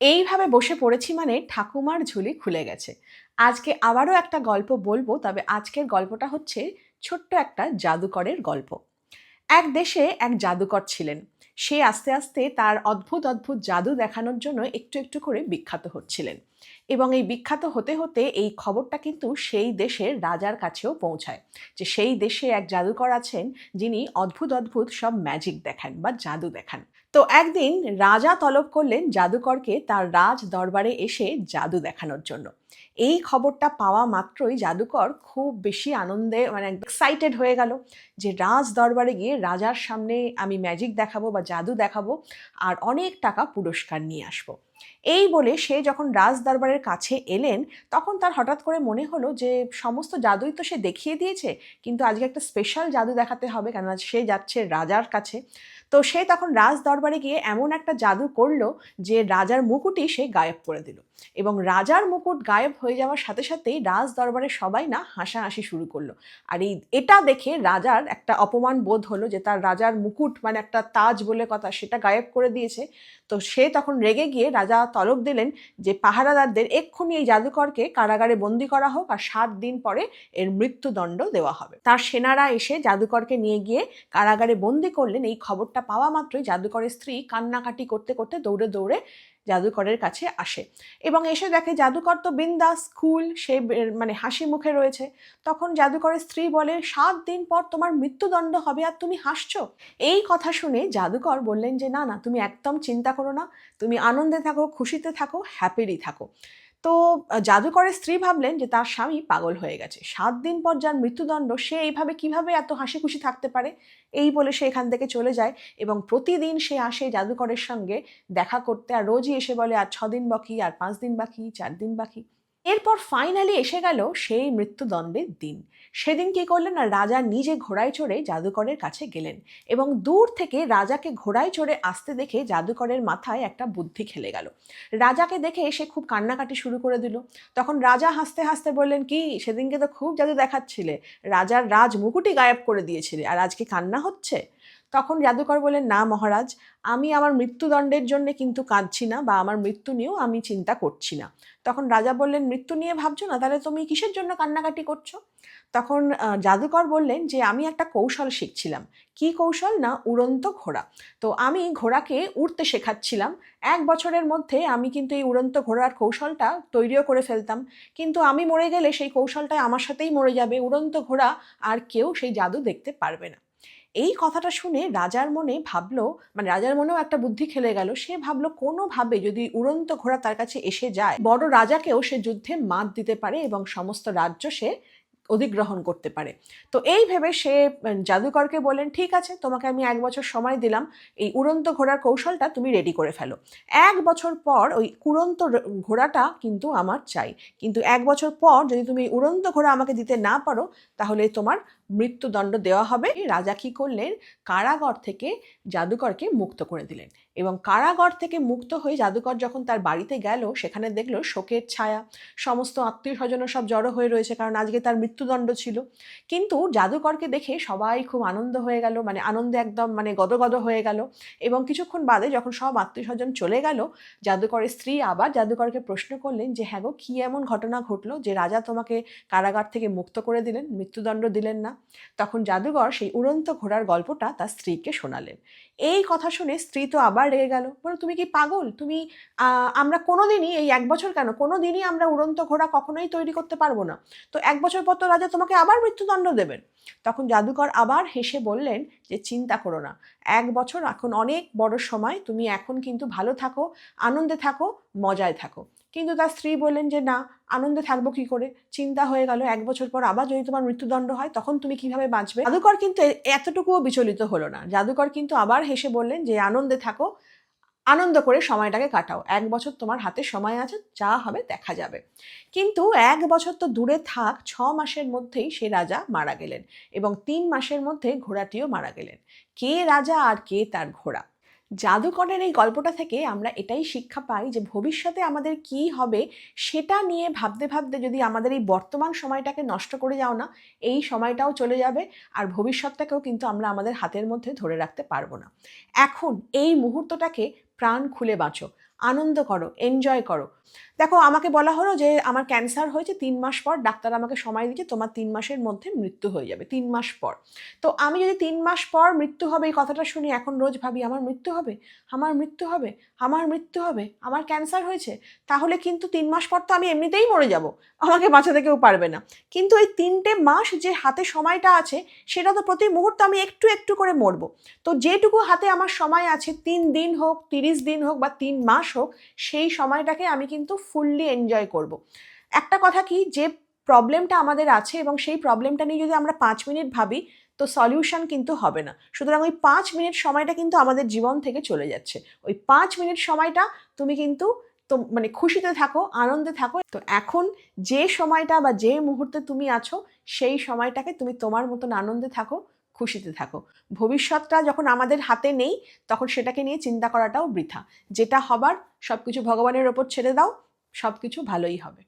এইভাবে বসে পড়েছি মানে ঠাকুমার ঝুলি খুলে গেছে। আজকে আবারও একটা গল্প বলব, তবে আজকের গল্পটা হচ্ছে ছোট্ট একটা জাদুকরের গল্প। এক দেশে এক জাদুকর ছিলেন। সে আস্তে আস্তে তার অদ্ভুত অদ্ভুত জাদু দেখানোর জন্য একটু একটু করে বিখ্যাত হচ্ছিলেন। এবং এই বিখ্যাত হতে হতে এই খবরটা কিন্তু সেই দেশের রাজার কাছেও পৌঁছায় যে সেই দেশে এক জাদুকর আছেন যিনি অদ্ভুত অদ্ভুত সব ম্যাজিক দেখান বা জাদু দেখান। তো একদিন রাজা তলব করলেন জাদুকরকে তার রাজ দরবারে এসে জাদু দেখানোর জন্য। এই খবরটা পাওয়া মাত্রই জাদুকর খুব বেশি আনন্দে মানে এক্সাইটেড হয়ে গেল যে রাজ দরবারে গিয়ে রাজার সামনে আমি ম্যাজিক দেখাবো বা জাদু দেখাবো আর অনেক টাকা পুরস্কার নিয়ে আসব। এই বলে সে যখন রাজ দরবারের কাছে এলেন, তখন তার হঠাৎ করে মনে হলো যে সমস্ত জাদুই তো সে দেখিয়ে দিয়েছে, কিন্তু আজকে একটা স্পেশাল জাদু দেখাতে হবে কেননা সে যাচ্ছে রাজার কাছে। তো সে তখন রাজ দরবারে গিয়ে এমন একটা জাদু করল যে রাজার মুকুটই সে গায়েব করে দিল। এবং রাজার মুকুট গায়েব হয়ে যাওয়ার সাথে সাথেই রাজ দরবারে সবাই না হাসাহাসি শুরু করল। আর এই, এটা দেখে রাজার একটা অপমান বোধ হলো যে তার রাজার মুকুট মানে একটা তাজ বলে কথা, সেটা গায়েব করে দিয়েছে। তো সে তখন রেগে গিয়ে রাজা তলব দিলেন যে পাহারাদারদের এক্ষুনি এই জাদুকরকে কারাগারে বন্দি করা হোক আর সাত দিন পরে এর মৃত্যুদণ্ড দেওয়া হবে। তার সেনারা এসে জাদুকরকে নিয়ে গিয়ে কারাগারে বন্দি করলেন। এই খবরটা পাওয়া মাত্রই জাদুকরের স্ত্রী কান্নাকাটি করতে করতে দৌড়ে দৌড়ে জাদুকরের কাছে আসে এবং এসে দেখে জাদুকর তো বিন্দাস, কুল, সে মানে হাসি মুখে রয়েছে। তখন জাদুকরের স্ত্রী বলে, সাত দিন পর তোমার মৃত্যুদণ্ড হবে আর তুমি হাসছো? এই কথা শুনে জাদুকর বললেন যে, না না, তুমি একদম চিন্তা করো না। তুমি আনন্দে থাকো, খুশিতে থাকো হ্যাপিলি থাকো। তো জাদুকরের স্ত্রী ভাবলেন যে তার স্বামী পাগল হয়ে গেছে। সাত দিন পর যার মৃত্যুদণ্ড, সে এইভাবে কীভাবে এত হাসি খুশি থাকতে পারে? এই বলে সে এখান থেকে চলে যায় এবং প্রতিদিন সে আসে জাদুকরের সঙ্গে দেখা করতে। আর রোজই এসে বলে, আর ছদিন বাকি, আর পাঁচ দিন বাকি চার দিন বাকি। এরপর ফাইনালি এসে গেল সেই মৃত্যুদণ্ডের দিন। সেদিন কি করলেন না রাজা নিজে ঘোড়ায় চড়ে জাদুকরের কাছে গেলেন এবং দূর থেকে রাজাকে ঘোড়ায় চড়ে আসতে দেখে জাদুকরের মাথায় একটা বুদ্ধি খেলে গেল। রাজাকে দেখে সে খুব কান্নাকাটি শুরু করে দিল। তখন রাজা হাসতে হাসতে বললেন, কি, সেদিনকে তো খুব জাদু দেখাচ্ছিলে। রাজার রাজ মুকুটি গায়েব করে দিয়েছিলে। আর আজকে কান্না হচ্ছে? তখন জাদুকর বললেন, না মহারাজ, আমি আমার মৃত্যুদণ্ডের জন্য কিন্তু কাঁদছি না বা আমার মৃত্যু নিয়েও আমি চিন্তা করছি না। তখন রাজা বললেন, মৃত্যু নিয়ে ভাবছ না? তাহলে তুমি কিসের জন্য কান্নাকাটি করছ? তখন জাদুকর বললেন যে, আমি একটা কৌশল শিখছিলাম। কি কৌশল? না, উড়ন্ত ঘোড়া। তো আমি ঘোড়াকে উড়তে শেখাচ্ছিলাম। এক বছরের মধ্যে আমি কিন্তু এই উড়ন্ত ঘোড়ার কৌশলটা তৈরিও করে ফেলতাম। কিন্তু আমি মরে গেলে সেই কৌশলটা আমার সাথেই মরে যাবে। উড়ন্ত ঘোড়া আর কেউ সেই জাদু দেখতে পারবে না। এই কথাটা শুনে রাজার মনে ভাবলো মানে রাজার মনেও একটা বুদ্ধি খেলে গেল, সে ভাবলো কোনোভাবে যদি উড়ন্ত ঘোড়া তার কাছে এসে যায়, বড় রাজাকেও সে যুদ্ধে মাত দিতে পারে এবং সমস্ত রাজ্য সে অধিগ্রহণ করতে পারে। তো এই ভেবে সে জাদুকরকে বলেন ঠিক আছে, তোমাকে আমি এক বছর সময় দিলাম, এই উড়ন্ত ঘোড়ার কৌশলটা তুমি রেডি করে ফেলো। এক বছর পর ওই উড়ন্ত ঘোড়াটা কিন্তু আমার চাই। কিন্তু এক বছর পর যদি তুমি উড়ন্ত ঘোড়া আমাকে দিতে না পারো, তাহলে তোমার মৃত্যুদণ্ড দেওয়া হবে। রাজা কী করলেন? কারাগর থেকে জাদুকরকে মুক্ত করে দিলেন। এবং কারাগর থেকে মুক্ত হয়ে জাদুকর যখন তার বাড়িতে গেল, সেখানে দেখল শোকের ছায়া। সমস্ত আত্মীয় স্বজন সব জড়ো হয়ে রয়েছে, কারণ আজকে তার মৃত্যুদণ্ড ছিল। কিন্তু জাদুকরকে দেখে সবাই খুব আনন্দ হয়ে গেল মানে আনন্দে একদম মানে গদগদ হয়ে গেল। এবং কিছুক্ষণ বাদে যখন সব আত্মীয় স্বজন চলে গেল, জাদুকরের স্ত্রী আবার জাদুকরকে প্রশ্ন করলেন যে হ্যাঁ গো, কী এমন ঘটনা ঘটলো যে রাজা তোমাকে কারাগার থেকে মুক্ত করে দিলেন? মৃত্যুদণ্ড দিলেন না? তখন জাদুকর সেই উড়ন্ত ঘোড়ার গল্পটা তার স্ত্রীকে শোনালেন এই কথা শুনে স্ত্রী তো আবার রেগে গেল, বলো, তুমি কি পাগল? তুমি আমরা কোনোদিনই, এই এক বছর কেন? কোনো দিনই আমরা উড়ন্ত ঘোড়া কখনোই তৈরি করতে পারব না। তো এক বছর পর তো রাজা তোমাকে আবার মৃত্যুদণ্ড দেবেন। তখন জাদুকর আবার হেসে বললেন যে, চিন্তা করো না, এক বছর এখন অনেক বড় সময়, তুমি এখন কিন্তু ভালো থাকো, আনন্দে থাকো, মজায় থাকো। কিন্তু তার স্ত্রী বললেন যে, না, আনন্দে থাকব কি করে? চিন্তা হয়ে গেল, এক বছর পর আবার যদি তোমার মৃত্যুদণ্ড হয়, তখন তুমি কীভাবে বাঁচবে? জাদুকর কিন্তু এতটুকুও বিচলিত হলো না। জাদুকর কিন্তু আবার হেসে বললেন যে, আনন্দে থাকো, আনন্দ করে সময়টাকে কাটাও। এক বছর তোমার হাতে সময় আছে, যা হবে দেখা যাবে। কিন্তু এক বছর তো দূরে থাক, ছ মাসের মধ্যেই সে রাজা মারা গেলেন এবং তিন মাসের মধ্যে ঘোড়াটিও মারা গেলেন। কে রাজা আর কে তার ঘোড়া? জাদুকরের এই গল্পটা থেকে আমরা এটাই শিক্ষা পাই যে ভবিষ্যতে আমাদের কি হবে সেটা নিয়ে ভাবতে ভাবতে যদি আমাদের এই বর্তমান সময়টাকে নষ্ট করে যাও না, এই সময়টাও চলে যাবে আর ভবিষ্যৎটাকেও কিন্তু আমরা আমাদের হাতের মধ্যে ধরে রাখতে পারব না। এখন এই মুহূর্তটাকে প্রাণ খুলে বাঁচো, আনন্দ করো এনজয় করো। দেখো, আমাকে বলা হলো যে আমার ক্যান্সার হয়েছে তিন মাস পর, ডাক্তার আমাকে সময় দিচ্ছে তোমার তিন মাসের মধ্যে মৃত্যু হয়ে যাবে, তিন মাস পর। তো আমি যদি তিন মাস পর মৃত্যু হবে, এই কথাটা শুনি এখন রোজ ভাবি, আমার মৃত্যু হবে? আমার মৃত্যু হবে? আমার মৃত্যু হবে? আমার ক্যান্সার হয়েছে? তাহলে কিন্তু তিন মাস পর তো আমি এমনিতেই মরে যাব, আমাকে বাঁচাতে কেউ পারবে না। কিন্তু এই তিনটে মাস যে হাতে সময়টা আছে, সেটা তো প্রতি মুহূর্তে আমি একটু একটু করে মরবো। তো যেটুকু হাতে আমার সময় আছে, তিন দিন হোক তিরিশ দিন হোক বা তিন মাস হোক, সেই সময়টাকে আমি কিন্তু ফুললি এনজয় করব। একটা কথা কি, যে প্রবলেমটা আমাদের আছে এবং সেই প্রবলেমটা নিয়ে যদি আমরা পাঁচ মিনিট ভাবি, তো সলিউশন কিন্তু হবে না। সুতরাং ওই পাঁচ মিনিট সময়টা কিন্তু আমাদের জীবন থেকে চলে যাচ্ছে। ওই পাঁচ মিনিট সময়টা তুমি কিন্তু তো মানে খুশিতে থাকো, আনন্দে থাকো। তো এখন যে সময়টা বা যে মুহূর্তে তুমি আছো, সেই সময়টাকে তুমি তোমার মতন আনন্দে থাকো। খুশিতে থাকো। ভবিষ্যৎটা যখন আমাদের হাতে নেই, তখন সেটাকে নিয়ে চিন্তা করাটাও বৃথা। যেটা হবার সব কিছু ভগবানের ওপর ছেড়ে দাও সব কিছু ভালোই হবে।